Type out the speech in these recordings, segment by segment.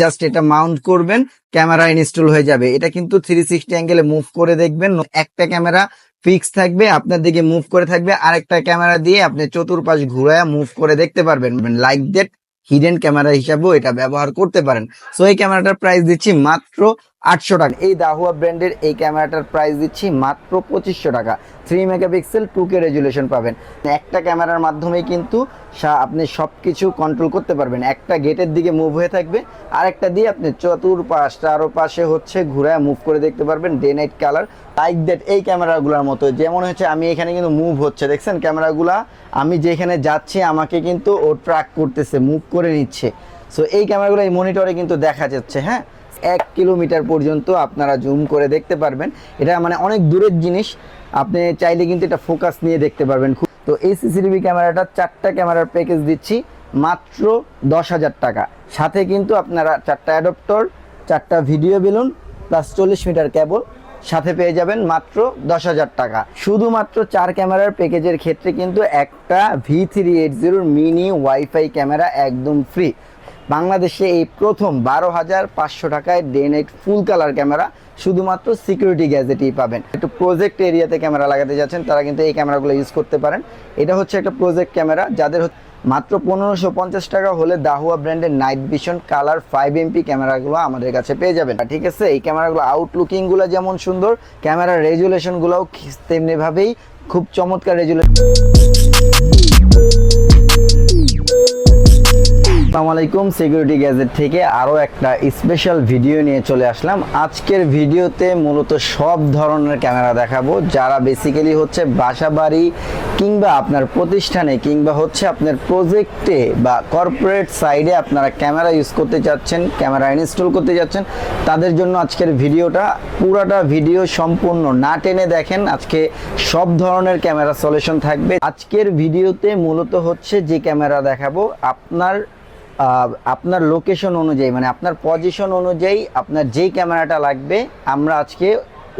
Just এটা mount করবেন, camera install হয়ে যাবে। এটা কিন্তু থ্রি সিক্সটি অ্যাঙ্গেলে মুভ করে দেখবেন, একটা ক্যামেরা ফিক্স থাকবে, আপনার দিকে মুভ করে থাকবে, আরেকটা ক্যামেরা দিয়ে আপনি চতুর্পাশ ঘুরায় মুভ করে দেখতে পারবেন। লাইক দ্যাট হিডেন ক্যামেরা হিসাবেও এটা ব্যবহার করতে পারেন। সো এই ক্যামেরাটার প্রাইস দিচ্ছি মাত্র আটশো টাকা। এই দাহুয়া ব্র্যান্ডের এই ক্যামেরাটার প্রাইস দিচ্ছি মাত্র পঁচিশশো টাকা। Three megapixel two K resolution পাবেন। একটা ক্যামেরার মাধ্যমে কিন্তু আপনি সব কিছু কন্ট্রোল করতে পারবেন। একটা গেটের দিকে মুভ হয়ে থাকবে, আরেকটা দিয়ে আপনি চতুর্পাশ চারো পাশে হচ্ছে ঘুরায় মুভ করে দেখতে পারবেন day night colour like that এই ক্যামেরাগুলোর মতো। যেমন হচ্ছে আমি এখানে কিন্তু মুভ হচ্ছে। দেখছেন ক্যামেরাগুলা? আমি যেখানে যাচ্ছি, আমাকে কিন্তু ও ট্র্যাক করতেছে মুভ করে নিচ্ছে। সো এই ক্যামেরাগুলো এই মনিটরে কিন্তু দেখা যাচ্ছে হ্যাঁ? এক কিলোমিটার পর্যন্ত আপনারা জুম করে দেখতে পারবেন। এটা মানে অনেক দূরের জিনিস। আপনি চাইলে কিন্তু এটা ফোকাস নিয়ে দেখতে পারবেন। খুব তো এই সিসিটিভি ক্যামেরাটা চারটা ক্যামেরার প্যাকেজ দিচ্ছি, মাত্র দশ হাজার টাকা। সাথে কিন্তু আপনারা চারটা অ্যাডপ্টর চারটা ভিডিও বেলুন প্লাস চল্লিশ মিটার কেবল সাথে পেয়ে যাবেন মাত্র দশ হাজার টাকা। শুধুমাত্র চার ক্যামেরার প্যাকেজের ক্ষেত্রে কিন্তু একটা ভি থ্রি এইট জিরোর মিনি ওয়াইফাই ক্যামেরা একদম ফ্রি বাংলাদেশে এই প্রথম বারো হাজার পাঁচশো টাকায় day night full colour camera শুধুমাত্র সিকিউরিটি গ্যাজেটেই পাবেন। একটু প্রজেক্ট এরিয়াতে ক্যামেরা লাগাতে যাচ্ছেন, তারা কিন্তু এই ক্যামেরাগুলো ইউজ করতে পারেন। এটা হচ্ছে একটা প্রজেক্ট ক্যামেরা যাদের মাত্র পনেরোশো পঞ্চাশ টাকা হলে দাহুয়া ব্র্যান্ডের night vision colour five MP ক্যামেরাগুলো আমাদের কাছে পেয়ে যাবেন। ঠিক আছে, এই ক্যামেরাগুলো আউটলুকিংগুলো যেমন সুন্দর ক্যামেরার রেজুলেশনগুলোও তেমনিভাবেই খুব চমৎকার রেজুলেশন আসসালামু আলাইকুম সিকিউরিটি গ্যাজেট থেকে আরও একটা স্পেশাল ভিডিও নিয়ে চলে আসলাম। আজকের ভিডিওতে মূলত সব ধরনের ক্যামেরা দেখাবো। যারা বেসিক্যালি হচ্ছে বাসা বাড়ি কিংবা আপনার প্রতিষ্ঠানে কিংবা হচ্ছে আপনার প্রজেক্টে বা কর্পোরেট সাইডে আপনারা ক্যামেরা ইউজ করতে চাচ্ছেন ক্যামেরা ইনস্টল করতে যাচ্ছেন, তাদের জন্য আজকের ভিডিওটা পুরাটা ভিডিও সম্পূর্ণ না টেনে দেখেন। আজকে সব ধরনের ক্যামেরা সলিউশন থাকবে। আজকের ভিডিওতে মূলত হচ্ছে যে ক্যামেরা দেখাবো, আপনার আপনার লোকেশন অনুযায়ী মানে আপনার পজিশন অনুযায়ী আপনার যেই ক্যামেরাটা লাগবে আমরা আজকে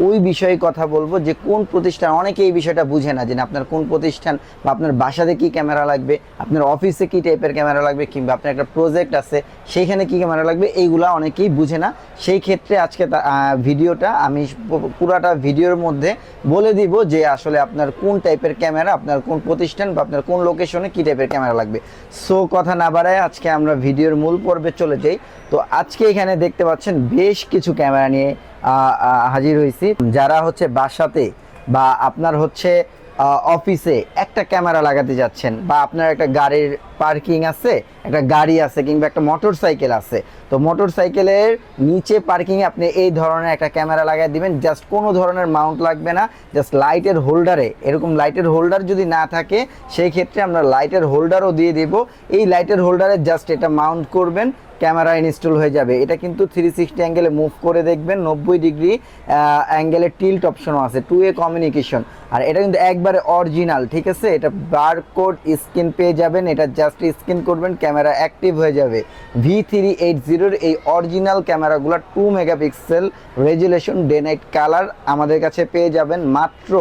ওই বিষয়ে কথা বলব যে কোন প্রতিষ্ঠান অনেকে এই বিষয়টা বুঝে না যে আপনার কোন প্রতিষ্ঠান বা আপনার বাসাতে কি ক্যামেরা লাগবে, আপনার অফিসে কি টাইপের ক্যামেরা লাগবে কিংবা আপনার একটা প্রজেক্ট আছে, সেইখানে কি ক্যামেরা লাগবে, এইগুলা অনেকেই বুঝে না। সেই ক্ষেত্রে আজকে ভিডিওটা আমি পুরাটা ভিডিওর মধ্যে বলে দিব যে আসলে আপনার কোন টাইপের ক্যামেরা, আপনার কোন প্রতিষ্ঠান বা আপনার কোন লোকেশনে কি টাইপের ক্যামেরা লাগবে। সো কথা না বাড়ায় আজকে আমরা ভিডিওর মূল পর্বে চলে যাই। তো আজকে এখানে দেখতে পাচ্ছেন বেশ কিছু ক্যামেরা নিয়ে হাজির হয়েছি যারা হচ্ছে বাসাতে বা আপনার হচ্ছে অফিসে একটা ক্যামেরা লাগাতে যাচ্ছেন বা আপনার একটা গাড়ির পার্কিং আছে, একটা গাড়ি আছে কিংবা একটা মোটর সাইকেল আছে, তো মোটর সাইকেলের নিচে পার্কিংয়ে আপনি এই ধরনের একটা ক্যামেরা লাগাই দিবেন। জাস্ট কোনো ধরনের মাউন্ট লাগবে না, জাস্ট লাইটের হোল্ডারে। এরকম লাইটের হোল্ডার যদি না থাকে, সেই ক্ষেত্রে আমরা লাইটের হোল্ডারও দিয়ে দেব। এই লাইটের হোল্ডারে জাস্ট এটা মাউন্ট করবেন ক্যামেরা ইনস্টল হয়ে যাবে। এটা কিন্তু থ্রি সিক্সটি অ্যাঙ্গেলে মুভ করে দেখবেন, নব্বই ডিগ্রি অ্যাঙ্গেলে টিল্ট অপশনও আছে টু এ কমিউনিকেশন আর এটা কিন্তু একবারে অরিজিনাল ঠিক আছে? এটা বারকোড স্ক্রিন পেয়ে যাবেন, এটা জাস্ট স্ক্রিন করবেন, ক্যামেরা অ্যাক্টিভ হয়ে যাবে। ভি থ্রি এইট জিরোর এই original ক্যামেরাগুলো two megapixel resolution day night colour আমাদের কাছে পেয়ে যাবেন। মাত্র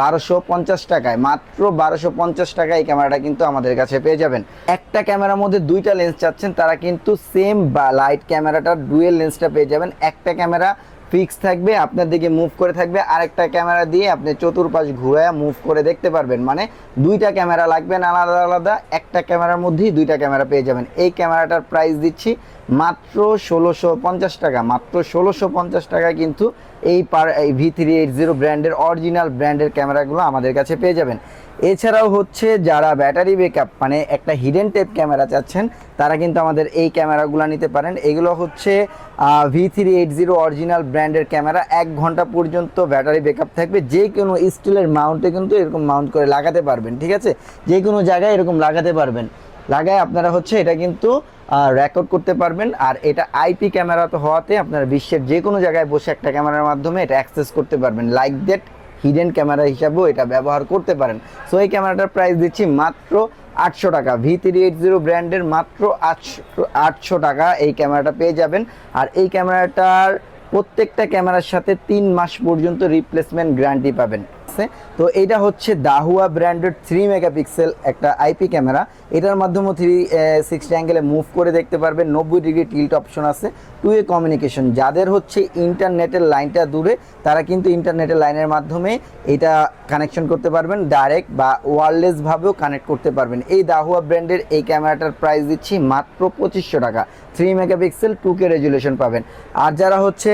বারোশো পঞ্চাশ টাকায়, মাত্র বারোশো পঞ্চাশ টাকায় এই ক্যামেরাটা কিন্তু আমাদের কাছে পেয়ে যাবেন। একটা ক্যামেরার মধ্যে দুইটা লেন্স চাচ্ছেন, তারা কিন্তু সেম বা লাইট ক্যামেরাটা ডুয়েল লেন্সটা পেয়ে যাবেন। একটা ক্যামেরা ফিক্স থাকবে, আপনার দিকে মুভ করে থাকবে। আরেকটা ক্যামেরা দিয়ে আপনি চতুর্পাশ ঘুরায় মুভ করে দেখতে পারবেন। মানে দুইটা ক্যামেরা লাগবে আলাদা আলাদা। একটা ক্যামেরার মধ্যেই দুইটা ক্যামেরা পেয়ে যাবেন। এই ক্যামেরাটার প্রাইস দিচ্ছি মাত্র ষোলোশো পঞ্চাশ টাকা। মাত্র ষোলোশো পঞ্চাশ টাকা কিন্তু এই পার এই ভি থ্রি এইট জিরো ব্র্যান্ডের অরিজিনাল ব্র্যান্ডের ক্যামেরাগুলো আমাদের কাছে পেয়ে যাবেন। এছাড়াও হচ্ছে যারা ব্যাটারি ব্যাকআপ মানে একটা হিডেন টেপ ক্যামেরা চাচ্ছেন, তারা কিন্তু আমাদের এই ক্যামেরাগুলো নিতে পারেন। এগুলো হচ্ছে V three eight zero original ব্র্যান্ডের ক্যামেরা এক ঘণ্টা পর্যন্ত ব্যাটারি ব্যাকআপ থাকবে। যে কোনো স্টিলের মাউন্টে কিন্তু এরকম মাউন্ট করে লাগাতে পারবেন, ঠিক আছে? যে কোনো জায়গায় এরকম লাগাতে পারবেন। লাগায় আপনারা হচ্ছে এটা কিন্তু রেকর্ড করতে পারবেন। আর এটা আইপি ক্যামেরা তো হওয়াতে আপনারা বিশ্বের যে কোনো জায়গায় বসে একটা ক্যামেরার মাধ্যমে এটা অ্যাক্সেস করতে পারবেন। লাইক দ্যাট হিডেন ক্যামেরা হিসাবেও এটা ব্যবহার করতে পারেন। সো এই ক্যামেরাটার প্রাইস দিচ্ছি মাত্র আটশো টাকা। ভি থ্রি এইট জিরো ব্র্যান্ডের মাত্র আটশো আটশো টাকা এই ক্যামেরাটা পেয়ে যাবেন। আর এই ক্যামেরাটার প্রত্যেকটা ক্যামেরার সাথে তিন মাস পর্যন্ত রিপ্লেসমেন্ট গ্যারান্টি পাবেন। আছে। তো এটা হচ্ছে দাহুয়া ব্র্যান্ডেড থ্রি মেগাপিক্সেল একটা আইপি ক্যামেরা এটার মাধ্যমে থ্রি সিক্সটি অ্যাঙ্গেলে মুভ করে দেখতে পারবেন। নব্বই ডিগ্রি টিল্ট অপশন আছে। টু এ কমিউনিকেশন যাদের হচ্ছে ইন্টারনেটের লাইনটা দূরে, তারা কিন্তু ইন্টারনেটের লাইনের মাধ্যমে এটা কানেকশন করতে পারবেন। ডাইরেক্ট বা ওয়্যারলেসভাবেও কানেক্ট করতে পারবেন। এই দাহুয়া ব্র্যান্ডের এই ক্যামেরাটার প্রাইস দিচ্ছি মাত্র পঁচিশশো টাকা। Three megapixel two K resolution পাবেন। আর যারা হচ্ছে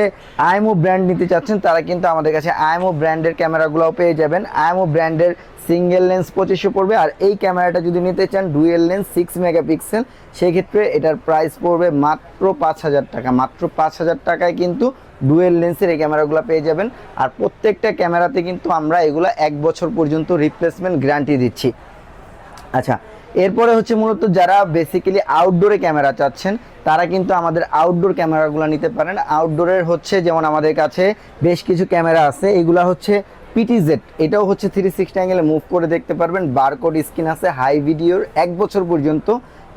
আইএমও ব্র্যান্ড নিতে চাচ্ছেন, তারা কিন্তু আমাদের কাছে আইএমও ব্র্যান্ডের ক্যামেরাগুলোও পেয়ে যাবেন। আইএমও ব্র্যান্ডের সিঙ্গেল লেন্স পঁচিশশো পড়বে। আর এই ক্যামেরাটা যদি নিতে চান ডুয়েল লেন্স সিক্স মেগাপিক্সেল সেই ক্ষেত্রে এটার প্রাইস পড়বে মাত্র পাঁচ হাজার টাকা। মাত্র পাঁচ হাজার টাকায় কিন্তু ডুয়েল লেন্সের এই ক্যামেরাগুলো পেয়ে যাবেন। আর প্রত্যেকটা ক্যামেরাতে কিন্তু আমরা এগুলো এক বছর পর্যন্ত রিপ্লেসমেন্ট গ্যারান্টি দিচ্ছি। আচ্ছা এরপরে হচ্ছে মূলত যারা বেসিক্যালি আউটডোরে ক্যামেরা চাচ্ছেন, তারা কিন্তু আমাদের আউটডোর ক্যামেরাগুলো নিতে পারেন। আউটডোরের হচ্ছে যেমন আমাদের কাছে বেশ কিছু ক্যামেরা আছে। এগুলা হচ্ছে পিটিজেড এটাও হচ্ছে থ্রি সিক্সটি অ্যাঙ্গেলে মুভ করে দেখতে পারবেন। বারকোড স্ক্রিন আছে হাই ভিডিওর এক বছর পর্যন্ত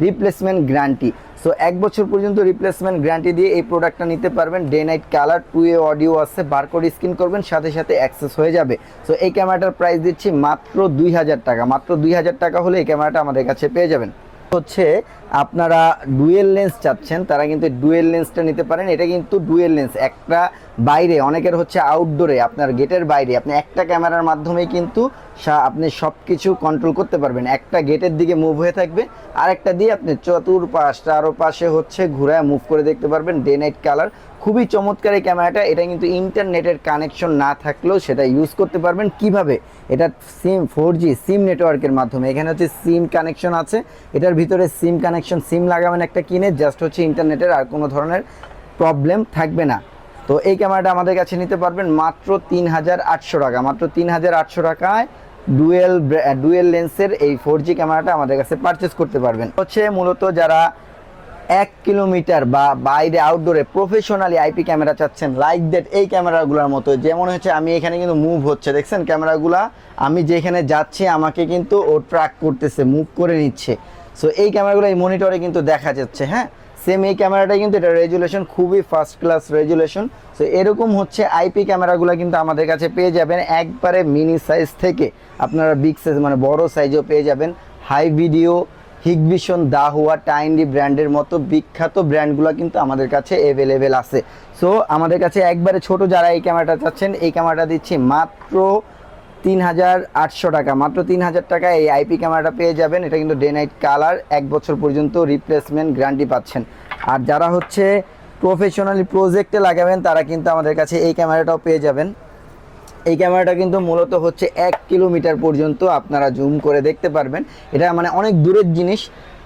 রিপ্লেসমেন্ট গ্যারান্টি সো এক বছর পর্যন্ত রিপ্লেসমেন্ট গ্যারান্টি দিয়ে এই প্রোডাক্টটা নিতে পারবেন। Day night colour two way audio আছে বারকোড স্ক্রিন করবেন, সাথে সাথে অ্যাক্সেস হয়ে যাবে। সো এই ক্যামেরাটার প্রাইস দিচ্ছি মাত্র দুই হাজার টাকা। মাত্র দুই হাজার টাকা হলে এই ক্যামেরাটা আমাদের কাছে পেয়ে যাবেন। হচ্ছে আপনারা ডুয়েল লেন্স চাচ্ছেন, তারা কিন্তু ডুয়েল লেন্সটা নিতে পারেন। এটা কিন্তু ডুয়েল লেন্স, একটা বাইরে, অনেকের হচ্ছে আউটডোরে আপনার গেটের বাইরে। আপনি একটা ক্যামেরার মাধ্যমেই কিন্তু আপনি সব কিছু কন্ট্রোল করতে পারবেন। একটা গেটের দিকে মুভ হয়ে থাকবে আর একটা দিয়ে আপনি চতুর্পাশ চারো পাশে হচ্ছে ঘুরায় মুভ করে দেখতে পারবেন। ডে নাইট কালার খুবই চমৎকার এই ক্যামেরাটা। এটা কিন্তু ইন্টারনেটের কানেকশন না থাকলেও সেটা ইউজ করতে পারবেন। কীভাবে? এটা সিম ফোর জি সিম নেটওয়ার্কের মাধ্যমে। এখানে হচ্ছে সিম কানেকশন আছে। এটার ভিতরে সিম কানেকশন সিম লাগাবেন একটা কিনে জাস্ট হচ্ছে ইন্টারনেটের আর কোনো ধরনের প্রবলেম থাকবে না। তো এই ক্যামেরাটা আমাদের কাছে নিতে পারবেন মাত্র তিন হাজার আটশো টাকা। মাত্র তিন হাজার আটশো টাকায় ডুয়েল ডুয়েল লেন্সের এই ফোর জি ক্যামেরাটা আমাদের কাছে পারচেস করতে পারবেন। হচ্ছে মূলত যারা এক কিলোমিটার বা বাইরে আউটডোরে প্রফেশনালি আইপি ক্যামেরা চাচ্ছেন লাইক দ্যাট এই ক্যামেরাগুলোর মতো। যেমন হচ্ছে, আমি এখানে কিন্তু মুভ হচ্ছে। দেখছেন ক্যামেরাগুলা আমি যেখানে যাচ্ছি, আমাকে কিন্তু ও ট্র্যাক করতেছে মুভ করে নিচ্ছে। সো এই ক্যামেরাগুলো এই মনিটরে কিন্তু দেখা যাচ্ছে হ্যাঁ? সেম এই ক্যামেরাটা কিন্তু এটা রেজুলেশন খুবই ফার্স্ট ক্লাস রেজুলেশন সো এরকম হচ্ছে আইপি ক্যামেরাগুলো কিন্তু আমাদের কাছে পেয়ে যাবেন একবারে মিনি সাইজ থেকে। আপনারা বিগ সাইজ মানে বড় সাইজও পেয়ে যাবেন। High video Hikvision, Dahua, Tiandy ব্র্যান্ডের মতো বিখ্যাত ব্র্যান্ডগুলো কিন্তু আমাদের কাছে অ্যাভেলেবেল আছে। সো আমাদের কাছে একবারে ছোট যারা এই ক্যামেরাটা চাচ্ছেন, এই ক্যামেরাটা দিচ্ছি মাত্র তিন হাজার আটশো টাকা। মাত্র তিন হাজার টাকা এই আইপি ক্যামেরাটা পেয়ে যাবেন। এটা কিন্তু ডে নাইট কালার এক বছর পর্যন্ত রিপ্লেসমেন্ট গ্যারান্টি পাচ্ছেন। আর যারা হচ্ছে প্রফেশনালি প্রজেক্টে লাগাবেন, তারা কিন্তু আমাদের কাছে এই ক্যামেরাটাও পেয়ে যাবেন। এই ক্যামেরাটা কিন্তু মূলত হচ্ছে এক কিলোমিটার পর্যন্ত আপনারা জুম করে দেখতে পারবেন। এটা মানে অনেক দূরের জিনিস।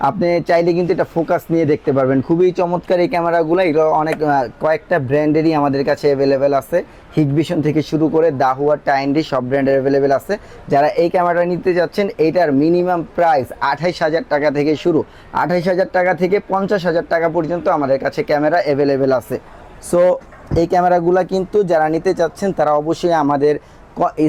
আপনি চাইলে কিন্তু এটা ফোকাস নিয়ে দেখতে পারবেন। খুবই চমৎকার এই ক্যামেরাগুলো। এগুলো অনেক কয়েকটা ব্র্যান্ডেরই আমাদের কাছে অ্যাভেলেবেল আছে। হিগভিশন থেকে শুরু করে দাহুয়া টাইন্ডি সব ব্র্যান্ডের অ্যাভেলেবেল আছে। যারা এই ক্যামেরাটা নিতে যাচ্ছেন এইটার মিনিমাম প্রাইস আঠাইশ হাজার টাকা থেকে শুরু। আঠাইশ হাজার টাকা থেকে পঞ্চাশ হাজার টাকা পর্যন্ত আমাদের কাছে ক্যামেরা অ্যাভেলেবেল আছে। সো এই ক্যামেরাগুলো কিন্তু যারা নিতে চাচ্ছেন, তারা অবশ্যই আমাদের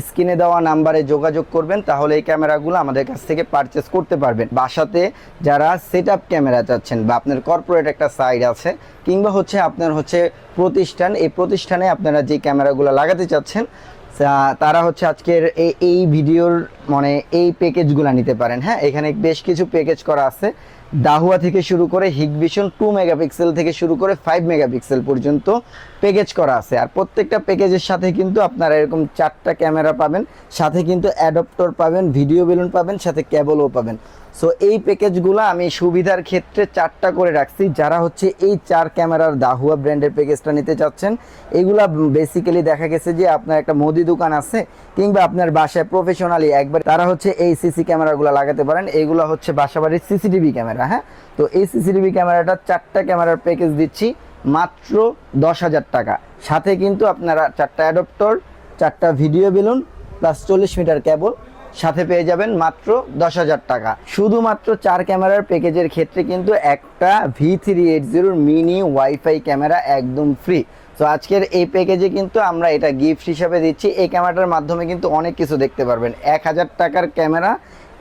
স্ক্রিনে দেওয়া নাম্বারে যোগাযোগ করবেন, তাহলে এই ক্যামেরাগুলো আমাদের কাছ থেকে পারচেস করতে পারবেন। বাসাতে যারা সেট আপ ক্যামেরা চাচ্ছেন বা আপনার কর্পোরেট একটা সাইড আছে, কিংবা হচ্ছে আপনার হচ্ছে প্রতিষ্ঠান, এই প্রতিষ্ঠানে আপনারা যে ক্যামেরাগুলো লাগাতে চাচ্ছেন তারা হচ্ছে আজকের এই এই ভিডিওর মানে এই প্যাকেজগুলো নিতে পারেন। হ্যাঁ এখানে বেশ কিছু প্যাকেজ করা আছে। দাহুয়া থেকে শুরু করে হিগভিশন টু মেগাপিক্সেল থেকে শুরু করে ফাইভ মেগাপিক্সেল পর্যন্ত প্যাকেজ করা আছে। আর প্রত্যেকটা প্যাকেজের সাথে কিন্তু আপনারা এরকম চারটা ক্যামেরা পাবেন, সাথে কিন্তু অ্যাডপ্টর পাবেন ভিডিও বেলুন পাবেন, সাথে কেবলও পাবেন। সো এই প্যাকেজগুলো আমি সুবিধার ক্ষেত্রে চারটা করে রাখছি। যারা হচ্ছে এই চার ক্যামেরার দাহুয়া ব্র্যান্ডের প্যাকেজটা নিতে চাচ্ছেন, এগুলা বেসিক্যালি দেখা গেছে যে আপনার একটা মুদি দোকান আছে, কিংবা আপনার বাসায় প্রফেশনালি একবার তারা হচ্ছে এই সিসি ক্যামেরাগুলো লাগাতে পারেন। এইগুলো হচ্ছে বাসাবাড়ির সিসিটিভি ক্যামেরা হ্যাঁ? তো এই সিসিটিভি ক্যামেরাটা চারটা ক্যামেরার প্যাকেজ দিচ্ছি। মাত্র দশ হাজার টাকা। সাথে কিন্তু আপনারা চারটা অ্যাডপ্টর, চারটা ভিডিও বেলুন প্লাস চল্লিশ মিটার কেবল সাথে পেয়ে যাবেন মাত্র দশ হাজার টাকা। শুধুমাত্র চার ক্যামেরার প্যাকেজের ক্ষেত্রে কিন্তু একটা ভি থ্রি এইট জিরোর মিনি ওয়াইফাই ক্যামেরা একদম ফ্রি তো আজকের এই প্যাকেজে কিন্তু আমরা এটা গিফট হিসাবে দিচ্ছি। এই ক্যামেরাটার মাধ্যমে কিন্তু অনেক কিছু দেখতে পারবেন। এক হাজার টাকার ক্যামেরা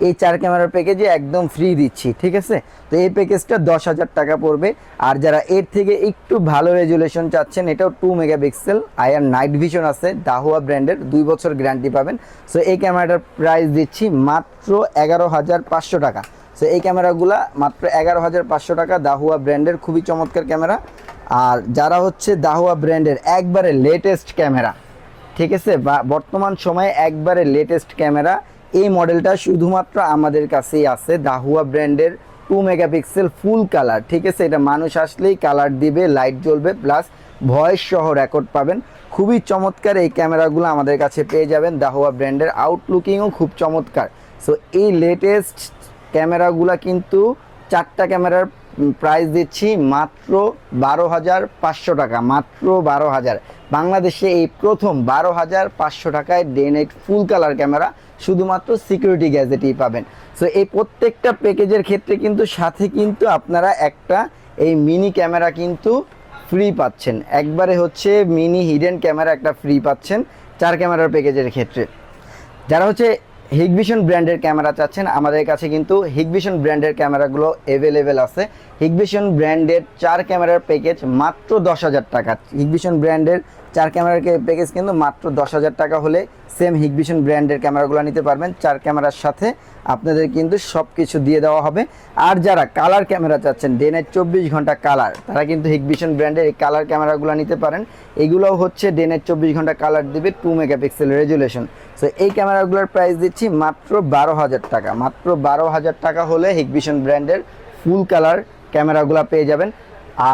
এই চার ক্যামেরার প্যাকেজে একদম ফ্রি দিচ্ছি, ঠিক আছে? তো এই প্যাকেজটা দশ হাজার টাকা পড়বে। আর যারা এর থেকে একটু ভালো রেজুলেশন চাচ্ছেন, এটাও two megapixel IR night vision আছে দাহুয়া ব্র্যান্ডের দুই বছর গ্যারান্টি পাবেন। সো এই ক্যামেরাটার প্রাইস দিচ্ছি মাত্র এগারো হাজার পাঁচশো টাকা। সো এই ক্যামেরাগুলা মাত্র এগারো হাজার পাঁচশো টাকা দাহুয়া ব্র্যান্ডের খুবই চমৎকার ক্যামেরা। আর যারা হচ্ছে দাহুয়া ব্র্যান্ডের একবারে লেটেস্ট ক্যামেরা, ঠিক আছে? বা বর্তমান সময়ে একবারে লেটেস্ট ক্যামেরা এই মডেলটা শুধুমাত্র আমাদের কাছেই আছে দাহুয়া ব্র্যান্ডের টু মেগাপিক্সেল ফুল কালার, ঠিক আছে? এটা মানুষ আসলেই কালার দিবে, লাইট জ্বলবে, প্লাস ভয়েস সহ রেকর্ড পাবেন। খুবই চমৎকার এই ক্যামেরাগুলো আমাদের কাছে পেয়ে যাবেন দাহুয়া ব্র্যান্ডের। আউটলুকিংও খুব চমৎকার। সো এই লেটেস্ট ক্যামেরাগুলো কিন্তু চারটা ক্যামেরার প্রাইস দিচ্ছি মাত্র বারো হাজার পাঁচশো টাকা, মাত্র বারো হাজার। বাংলাদেশে এই প্রথম বারো হাজার পাঁচশো টাকায় day night full colour camera শুধুমাত্র সিকিউরিটি গ্যাজেটই পাবেন। সো এই প্রত্যেকটা প্যাকেজের ক্ষেত্রে কিন্তু সাথে কিন্তু আপনারা একটা এই মিনি ক্যামেরা কিন্তু ফ্রি পাচ্ছেন। একবারে হচ্ছে মিনি হিডেন ক্যামেরা একটা ফ্রি পাচ্ছেন চার ক্যামেরার প্যাকেজের ক্ষেত্রে। যারা হচ্ছে হিগভিশন ব্র্যান্ডের ক্যামেরা চাচ্ছেন, আমাদের কাছে কিন্তু হিগভিশন ব্র্যান্ডের ক্যামেরাগুলো অ্যাভেলেবেল আছে। হিগভিশন ব্র্যান্ডের চার ক্যামেরার প্যাকেজ মাত্র দশ হাজার টাকা। হিগভিশন ব্র্যান্ডের চার ক্যামেরার প্যাকেজ কিন্তু মাত্র দশ হাজার টাকা হলে সেম হিগভিশন ব্র্যান্ডের ক্যামেরাগুলো নিতে পারবেন। চার ক্যামেরার সাথে আপনাদের কিন্তু সব কিছু দিয়ে দেওয়া হবে। আর যারা কালার ক্যামেরা চাচ্ছেন ডে নাইট চব্বিশ ঘণ্টা কালার তারা কিন্তু হিগভিশন ব্র্যান্ডের এই কালার ক্যামেরাগুলো নিতে পারেন। এগুলোও হচ্ছে ডে নাইট চব্বিশ ঘণ্টা কালার দিবে টু মেগাপিক্সেল রেজুলেশন সো এই ক্যামেরাগুলোর প্রাইস দিচ্ছি মাত্র বারো হাজার টাকা। মাত্র বারো হাজার টাকা হলে হিগভিশন ব্র্যান্ডের ফুল কালার ক্যামেরাগুলো পেয়ে যাবেন।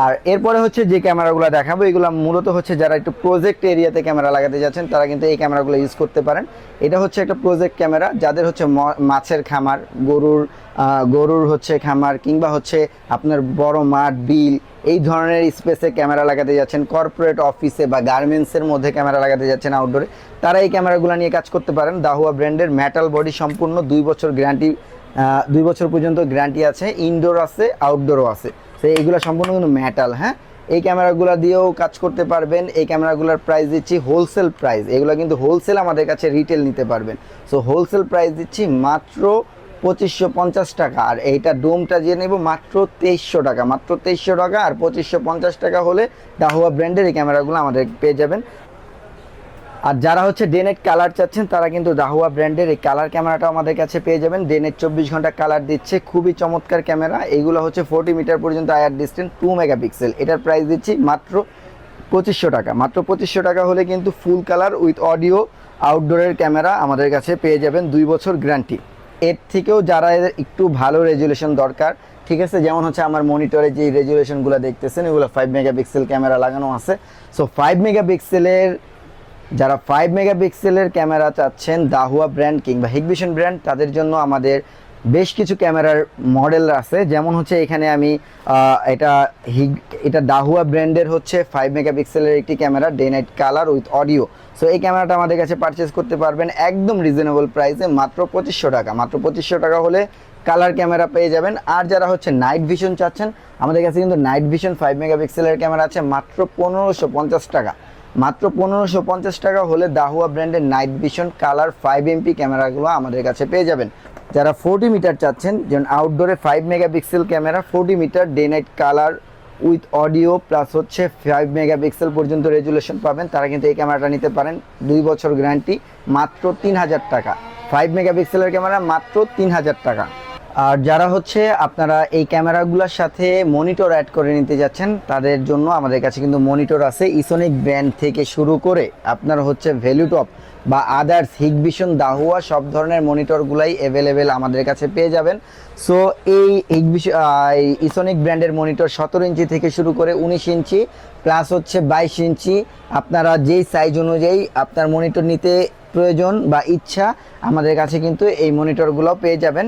আর এরপরে হচ্ছে যে ক্যামেরাগুলো দেখাবো, এগুলো মূলত হচ্ছে যারা একটু প্রজেক্ট এরিয়াতে ক্যামেরা লাগাতে যাচ্ছেন, তারা কিন্তু এই ক্যামেরাগুলো ইউজ করতে পারেন। এটা হচ্ছে একটা প্রজেক্ট ক্যামেরা, যাদের হচ্ছে মাছের খামার, গরুর গরুর হচ্ছে খামার, কিংবা হচ্ছে আপনার বড় মাঠ, বিল, এই ধরনের স্পেসে ক্যামেরা লাগাতে যাচ্ছেন। কর্পোরেট অফিসে বা গার্মেন্টসের মধ্যে ক্যামেরা লাগাতে যাচ্ছেন আউটডোরে তারা এই ক্যামেরাগুলো নিয়ে কাজ করতে পারেন। দাহুয়া ব্র্যান্ডের মেটাল বডি সম্পূর্ণ দুই বছর গ্যারান্টি দুই বছর পর্যন্ত গ্যারান্টি আছে। ইনডোর আছে আউটডোরও আছে। তো এইগুলো সম্পূর্ণ কিন্তু মেটাল হ্যাঁ? এই ক্যামেরাগুলো দিয়েও কাজ করতে পারবেন। এই ক্যামেরাগুলোর প্রাইস দিচ্ছি হোলসেল প্রাইস এগুলো কিন্তু হোলসেল আমাদের কাছে রিটেল নিতে পারবেন। সো হোলসেল প্রাইস দিচ্ছি মাত্র পঁচিশশো পঞ্চাশ টাকা। আর এইটা ডোমটা যে নেব মাত্র তেইশশো টাকা। মাত্র তেইশশো টাকা আর পঁচিশশো পঞ্চাশ টাকা হলে দাহুয়া ব্র্যান্ডের এই ক্যামেরাগুলো আমাদের পেয়ে যাবেন। আর যারা হচ্ছে ডেনেট কালার চাচ্ছেন, তারা কিন্তু রাহুয়া ব্র্যান্ডের এই কালার ক্যামেরাটা আমাদের কাছে পেয়ে যাবেন। ডেনেট চব্বিশ ঘণ্টা কালার দিচ্ছে, খুবই চমৎকার ক্যামেরা এগুলো হচ্ছে ফোর্টি মিটার পর্যন্ত আয়ার ডিস্টেন্স টু মেগাপিক্সেল এটার প্রাইস দিচ্ছি মাত্র পঁচিশশো টাকা। মাত্র পঁচিশশো টাকা হলে কিন্তু ফুল কালার উইথ অডিও আউটডোরের ক্যামেরা আমাদের কাছে পেয়ে যাবেন দুই বছর গ্যারান্টি এর থেকেও যারা এদের একটু ভালো রেজুলেশন দরকার, ঠিক আছে? যেমন হচ্ছে আমার মনিটরে যে রেজুলেশনগুলো দেখতেছেন, এগুলো ফাইভ মেগাপিক্সেল ক্যামেরা লাগানো আছে। সো ফাইভ মেগাপিক্সেলের যারা ফাইভ মেগাপিক্সেলের ক্যামেরা চাচ্ছেন দাহুয়া ব্র্যান্ড কিংবা হিগভিশন ব্র্যান্ড তাদের জন্য আমাদের বেশ কিছু ক্যামেরার মডেল আছে। যেমন হচ্ছে এখানে আমি এটা হিগ এটা দাহুয়া ব্র্যান্ডের হচ্ছে ফাইভ মেগাপিক্সেলের একটি camera day night colour with audio so এই ক্যামেরাটা আমাদের কাছে পারচেস করতে পারবেন একদম রিজনেবল প্রাইসে মাত্র পঁচিশশো টাকা। মাত্র পঁচিশশো টাকা হলে কালার ক্যামেরা পেয়ে যাবেন। আর যারা হচ্ছে নাইট ভিশন চাচ্ছেন, আমাদের কাছে কিন্তু নাইট ভিশন ফাইভ মেগাপিক্সেলের ক্যামেরা আছে, মাত্র পনেরোশো পঞ্চাশ টাকা। মাত্র পনেরোশো পঞ্চাশ টাকা হলে দাহুয়া ব্র্যান্ডের night vision colour five MP ক্যামেরাগুলো আমাদের কাছে পেয়ে যাবেন। যারা ফোর্টি মিটার চাচ্ছেন, যেমন আউটডোরে five megapixel camera forty metre day night colour with audio plus হচ্ছে ফাইভ মেগাপিক্সেল পর্যন্ত রেজুলেশন পাবেন, তারা কিন্তু এই ক্যামেরাটা নিতে পারেন। দুই বছর গ্যারান্টি মাত্র তিন হাজার টাকা। ফাইভ মেগাপিক্সেলের ক্যামেরা, মাত্র তিন হাজার টাকা। আর যারা হচ্ছে আপনারা এই ক্যামেরাগুলোর সাথে মনিটর অ্যাড করে নিতে যাচ্ছেন, তাদের জন্য আমাদের কাছে কিন্তু মনিটর আছে। ইসোনিক ব্র্যান্ড থেকে শুরু করে আপনার হচ্ছে ভ্যালুটপ বা আদার্স হিগভিশন দাহুয়া সব ধরনের মনিটরগুলাই অ্যাভেলেবেল আমাদের কাছে পেয়ে যাবেন। সো এই হিগভিশন ইসোনিক ব্র্যান্ডের মনিটর সতেরো ইঞ্চি থেকে শুরু করে উনিশ ইঞ্চি প্লাস হচ্ছে বাইশ ইঞ্চি। আপনারা যেই সাইজ অনুযায়ী আপনার মনিটর নিতে প্রয়োজন বা ইচ্ছা, আমাদের কাছে কিন্তু এই মনিটরগুলো পেয়ে যাবেন।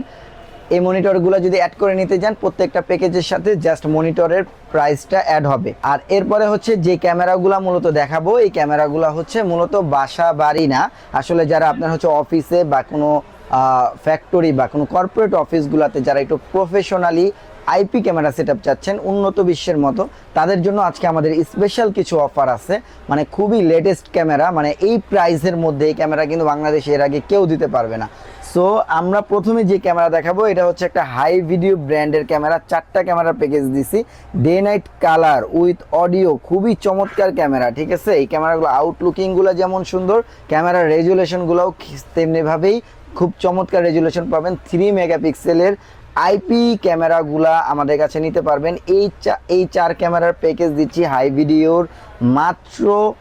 এই মনিটরগুলো যদি অ্যাড করে নিতে যান, প্রত্যেকটা প্যাকেজের সাথে জাস্ট মনিটরের প্রাইসটা অ্যাড হবে। আর এরপরে হচ্ছে যে ক্যামেরাগুলো মূলত দেখাবো, এই ক্যামেরাগুলো হচ্ছে মূলত বাসা বাড়ি না। আসলে যারা আপনার হচ্ছে অফিসে বা কোনো ফ্যাক্টরি বা কোনো কর্পোরেট অফিসগুলোতে যারা একটু প্রফেশনালি আইপি ক্যামেরা সেট চাচ্ছেন, উন্নত বিশ্বের মতো, তাদের জন্য আজকে আমাদের স্পেশাল কিছু অফার আছে। মানে খুবই লেটেস্ট ক্যামেরা মানে এই প্রাইসের মধ্যে এই ক্যামেরা কিন্তু বাংলাদেশে এর আগে কেউ দিতে পারবে না। সো আমরা প্রথমে যে ক্যামেরা দেখাবো, এটা হচ্ছে একটা হাই ভিডিও ব্র্যান্ডের ক্যামেরা। চারটা ক্যামেরা প্যাকেজ দিছি। Day night colour with audio খুবই চমৎকার ক্যামেরা, ঠিক আছে? এই ক্যামেরাগুলো আউটলুকিংগুলো যেমন সুন্দর, ক্যামেরার রেজুলেশনগুলোও তেমনিভাবেই খুব চমৎকার রেজুলেশন পাবেন। থ্রি মেগাপিক্সেলের আইপি ক্যামেরাগুলা আমাদের কাছে নিতে পারবেন। এই চা- এই চার ক্যামেরার প্যাকেজ দিচ্ছি হাই ভিডিওর মাত্র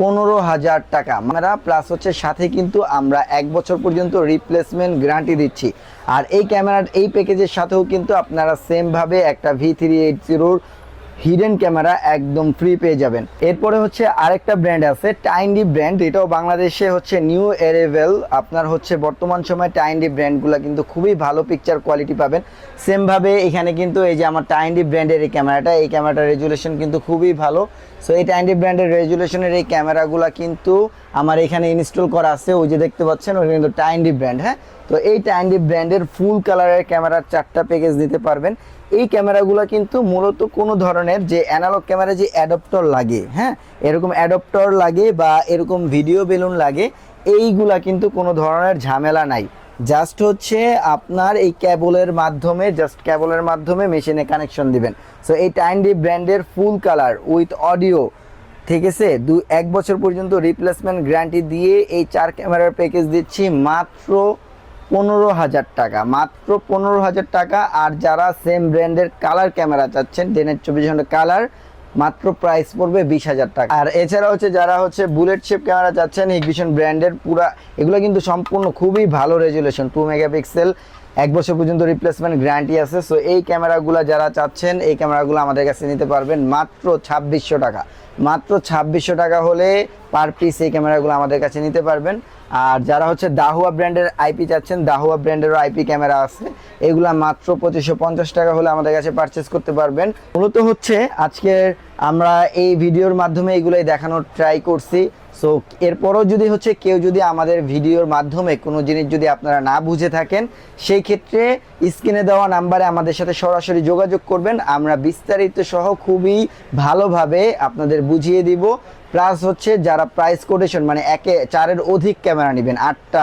পনেরো হাজার টাকা। ক্যামেরা প্লাস হচ্ছে সাথে কিন্তু আমরা এক বছর পর্যন্ত রিপ্লেসমেন্ট গ্যারান্টি দিচ্ছি। আর এই ক্যামেরার এই প্যাকেজের সাথেও কিন্তু আপনারা সেমভাবে একটা ভি থ্রি এইট জিরোর হিডেন ক্যামেরা একদম ফ্রি পেয়ে যাবেন। এরপরে হচ্ছে আরেকটা ব্র্যান্ড আছে টাইন্ডি ব্র্যান্ড এটাও বাংলাদেশে হচ্ছে নিউ এরেভেল আপনার হচ্ছে বর্তমান সময়ে টাইন্ডি ব্র্যান্ডগুলো কিন্তু খুবই ভালো পিকচার কোয়ালিটি পাবেন। সেমভাবে এখানে কিন্তু এই যে আমার টাইন্ডি ব্র্যান্ডের এই ক্যামেরাটা এই ক্যামেরাটার রেজুলেশন কিন্তু খুবই ভালো। সো এই টাইন্ডি ব্র্যান্ডের রেজুলেশনের এই ক্যামেরাগুলো কিন্তু আমার এখানে ইনস্টল করা আছে। ওই যে দেখতে পাচ্ছেন ওই কিন্তু টাইন্ডি ব্র্যান্ড হ্যাঁ? তো এই টাইন্ডি ব্র্যান্ডের ফুল কালারের ক্যামেরার চারটা প্যাকেজ নিতে পারবেন। এই ক্যামেরাগুলো কিন্তু মূলত কোনো ধরনের যে অ্যানালগ ক্যামেরা যে অ্যাডপ্টর লাগে হ্যাঁ? এরকম অ্যাডপ্টর লাগে বা এরকম ভিডিও বেলুন লাগে, এইগুলা কিন্তু কোনো ধরনের ঝামেলা নাই। জাস্ট হচ্ছে আপনার এই ক্যাবলের মাধ্যমে জাস্ট ক্যাবলের মাধ্যমে মেশিনে কানেকশন দিবেন। সো এই টাইন্ডি ব্র্যান্ডের ফুল কালার উইথ অডিও ঠিক আছে? দু, এক বছর পর্যন্ত রিপ্লেসমেন্ট গ্যারান্টি দিয়ে এই চার ক্যামেরার প্যাকেজ দিচ্ছি মাত্র পনেরো হাজার টাকা। মাত্র পনেরো হাজার টাকা। আর যারা সেম ব্র্যান্ডের কালার ক্যামেরা চাচ্ছেন টেনের চব্বিশ ঘণ্টা কালার মাত্র প্রাইস পড়বে বিশ হাজার টাকা। আর এছাড়া হচ্ছে যারা হচ্ছে বুলেট শেপ ক্যামেরা চাচ্ছেন হিগভিশন ব্র্যান্ডের পুরা, এগুলো কিন্তু সম্পূর্ণ খুবই ভালো রেজুলেশন টু মেগাপিক্সেল এক বছর পর্যন্ত রিপ্লেসমেন্ট গ্যারান্টি আছে। সো এই ক্যামেরাগুলো যারা চাচ্ছেন, এই ক্যামেরাগুলো আমাদের কাছে নিতে পারবেন মাত্র ছাব্বিশশো টাকা। মাত্র ছাব্বিশশো টাকা হলে পার পিস এই ক্যামেরাগুলো আমাদের কাছে নিতে পারবেন। আর যারা হচ্ছে দাহুয়া ব্র্যান্ডের আইপি চাচ্ছেন, দাহুয়া ব্র্যান্ডেরও আইপি ক্যামেরা আছে। এগুলা মাত্র পঁচিশশো পঞ্চাশ টাকা হলে আমাদের কাছে পারচেস করতে পারবেন। মূলত হচ্ছে আজকের আমরা এই ভিডিওর মাধ্যমে এগুলোই দেখানোর ট্রাই করছি। সো এরপরও যদি হচ্ছে কেউ যদি আমাদের ভিডিওর মাধ্যমে কোনো জিনিস যদি আপনারা না বুঝে থাকেন, সেই ক্ষেত্রে স্ক্রিনে দেওয়া নাম্বারে আমাদের সাথে সরাসরি যোগাযোগ করবেন। আমরা বিস্তারিত সহ খুবই ভালোভাবে আপনাদের বুঝিয়ে দিব। প্লাস হচ্ছে যারা প্রাইস কোটেশন মানে একে চারের অধিক ক্যামেরা নেবেন, আটটা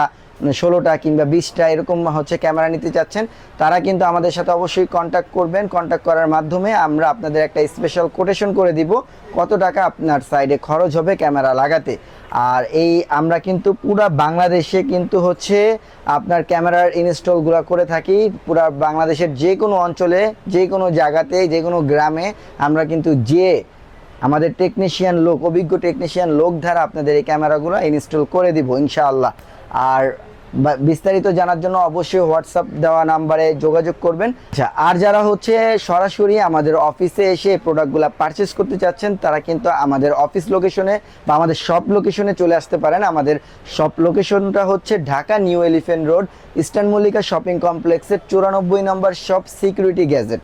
ষোলোটা কিংবা বিশটা এরকম হচ্ছে ক্যামেরা নিতে চাচ্ছেন, তারা কিন্তু আমাদের সাথে অবশ্যই কন্ট্যাক্ট করবেন। কন্ট্যাক্ট করার মাধ্যমে আমরা আপনাদের একটা স্পেশাল কোটেশন করে দিব, কত টাকা আপনার সাইডে খরচ হবে ক্যামেরা লাগাতে। আর এই আমরা কিন্তু পুরা বাংলাদেশে কিন্তু হচ্ছে আপনার ক্যামেরার ইনস্টলগুলো করে থাকি। পুরা বাংলাদেশের যে কোনো অঞ্চলে যে কোনো জায়গাতে যে কোনো গ্রামে আমরা কিন্তু যে আমাদের টেকনিশিয়ান লোক, অভিজ্ঞ টেকনিশিয়ান লোক দ্বারা আপনাদের এই ক্যামেরাগুলো ইনস্টল করে দিব, ইনশাআল্লাহ। আর বিস্তারিত জানার জন্য অবশ্যই হোয়াটসঅ্যাপ দেওয়া নাম্বারে যোগাযোগ করবেন। আচ্ছা আর যারা হচ্ছে সরাসরি আমাদের অফিসে এসে প্রোডাক্টগুলো পারচেস করতে চাচ্ছেন, তারা কিন্তু আমাদের অফিস লোকেশনে বা আমাদের শপ লোকেশনে চলে আসতে পারেন। আমাদের শপ লোকেশনটা হচ্ছে Dhaka new elephant road, eastern Mallika shopping কমপ্লেক্সের চুরানব্বই নম্বর শপ সিকিউরিটি গ্যাজেট